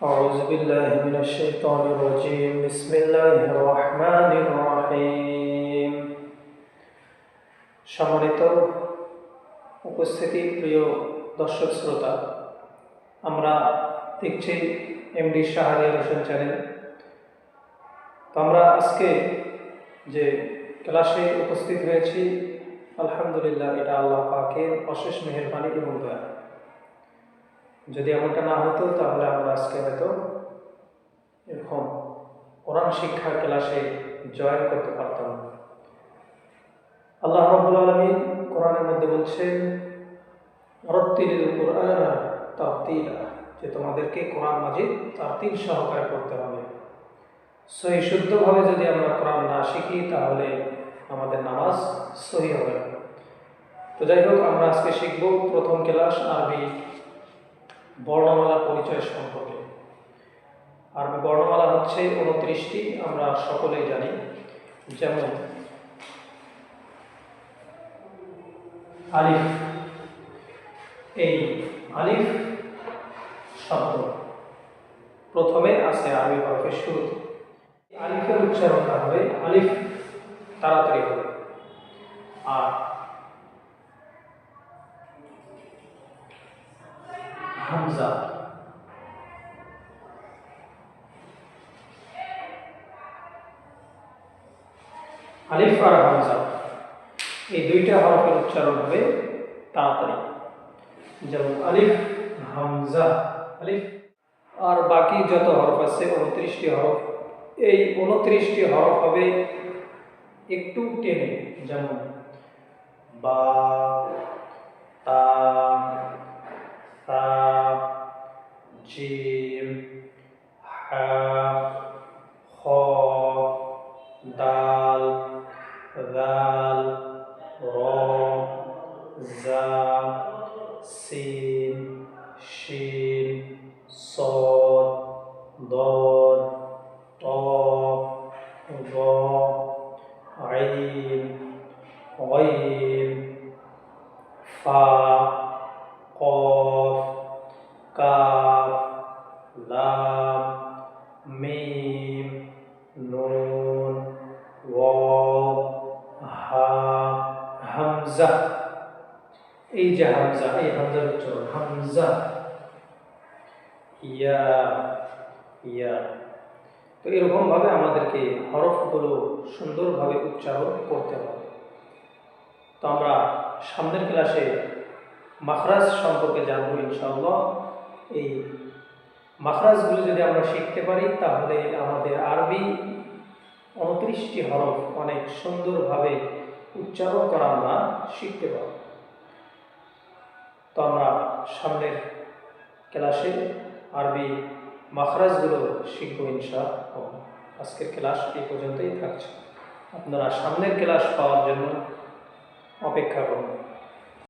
أعوذ بالله من الشيطان الرجيم بسم الله الرحمن الرحيم সম্মানিত উপস্থিতি প্রিয় দর্শক শ্রোতা আমরা দেখছি এমডি শাহরিয়ার হোসেন চ্যানেল তো আমরা আজকে যে ক্লাসে উপস্থিত হয়েছি আলহামদুলিল্লাহ এটা আল্লাহ পাকের অশেষ মেহরবানি এবং দয়া যদি এমনটা না হতো, তাহলে আমরা আজকে হয়তো এরকম কোরআন শিক্ষার ক্লাসে জয়েন করতে পারতাম। আল্লাহ রব্বুল আলমী কোরআনের মধ্যে তারতিলা যে তোমাদেরকে কোরআন মাজিদ তারতিল সহকারে করতে হবে। সহি শুদ্ধভাবে যদি আমরা কোরআন না শিখি, তাহলে আমাদের নামাজ সহি হবে তো যাই হোক, আমরা আজকে শিখব প্রথম ক্লাস আরবি বর্ণমালা পরিচয় সম্পর্কে। আর বর্ণমালা হচ্ছে উনত্রিশটি আমরা সকলেই জানি। যেমন, আলিফ, এই আলিফ শব্দ। প্রথমে আছে আরবি হরফের শুরুতে আলিফের উচ্চারণটা হবে আলিফ তাড়াতাড়ি হবে। আর হামজা আলিফ আর হামজা। এই দুইটা হরফের উচ্চারণ হবে তাড়াতাড়ি। যেমন আলিফ, হামজা, আলিফ। আর বাকি যত হরফ আছে উনত্রিশটি হরফ। এই উনত্রিশটি হরফ হবে একটু টেনে। যেমন বা র জা সিন শিন সদ দ হামজা। এই যে হামজা, এই হামজার উচ্চারণ, হামজা। ইয়া ইয়া। তো এরকমভাবে আমাদেরকে হরফগুলো সুন্দরভাবে উচ্চারণ করতে হবে। তো আমরা সামনের ক্লাসে মাখরাজ সম্পর্কে জানব ইনশাআল্লাহ। এই মাখরাজগুলো যদি আমরা শিখতে পারি, তাহলে আমাদের আরবি উনত্রিশটি হরফ অনেক সুন্দরভাবে উচ্চারণ করা আমরা শিখতে পারব। তো আমরা সামনের ক্লাসে আরবি মাখরাজগুলো শিখব ইনশা আজকের ক্লাস এই পর্যন্তই থাকছে। আপনারা সামনের ক্লাস পাওয়ার জন্য অপেক্ষা করুন।